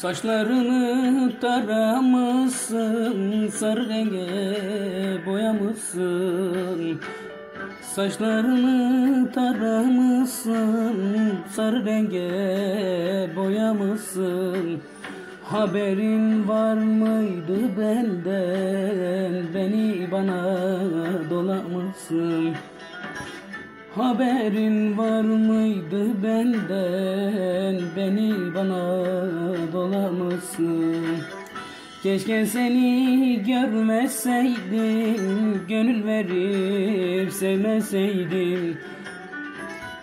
Saçlarını taramışsın, sarı renge boyamışsın. Saçlarını taramışsın, sarı renge boyamışsın. Haberin var mıydı benden, beni bana dolamışsın. Haberin var mıydı benden Beni bana dolamışsın Keşke seni görmeseydim Gönül verip sevmeseydim.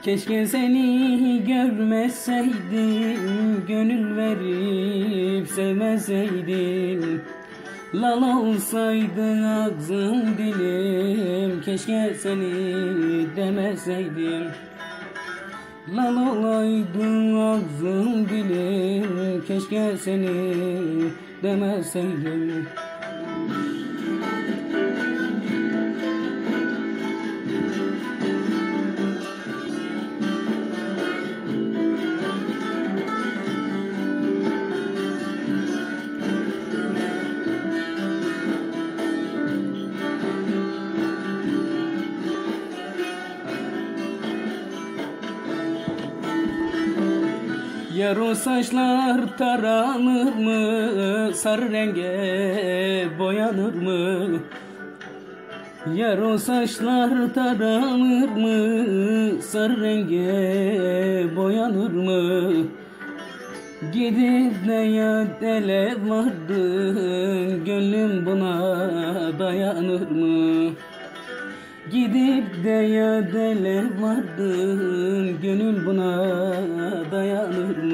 Keşke seni görmeseydim Gönül verip sevmeseydim. Lal olsaydı ağzım dilim Keşke seni demeseydim Lal olaydı ağzım dilim. Keşke seni demeseydim Yar o saçlar taranır mı? Sarı renge boyanır mı? Yar o saçlar taranır mı? Sarı renge boyanır mı? Gidip de ya dele vardın Gönlüm buna dayanır mı? Gidip de ya dele vardın Gönül buna dayanır mı?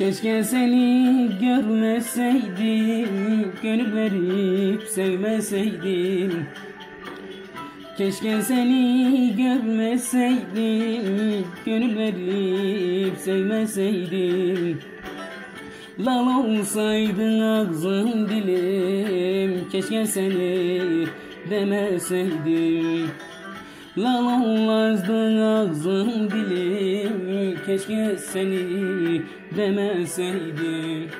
Keşke seni görmeseydim Gönül verip sevmeseydim. Keşke seni görmeseydim Gönül verip sevmeseydim. Lal olsaydın ağzım dilim Keşke seni demeseydim. Lal olmazdın ağzım dilim Keşke seni demeseydim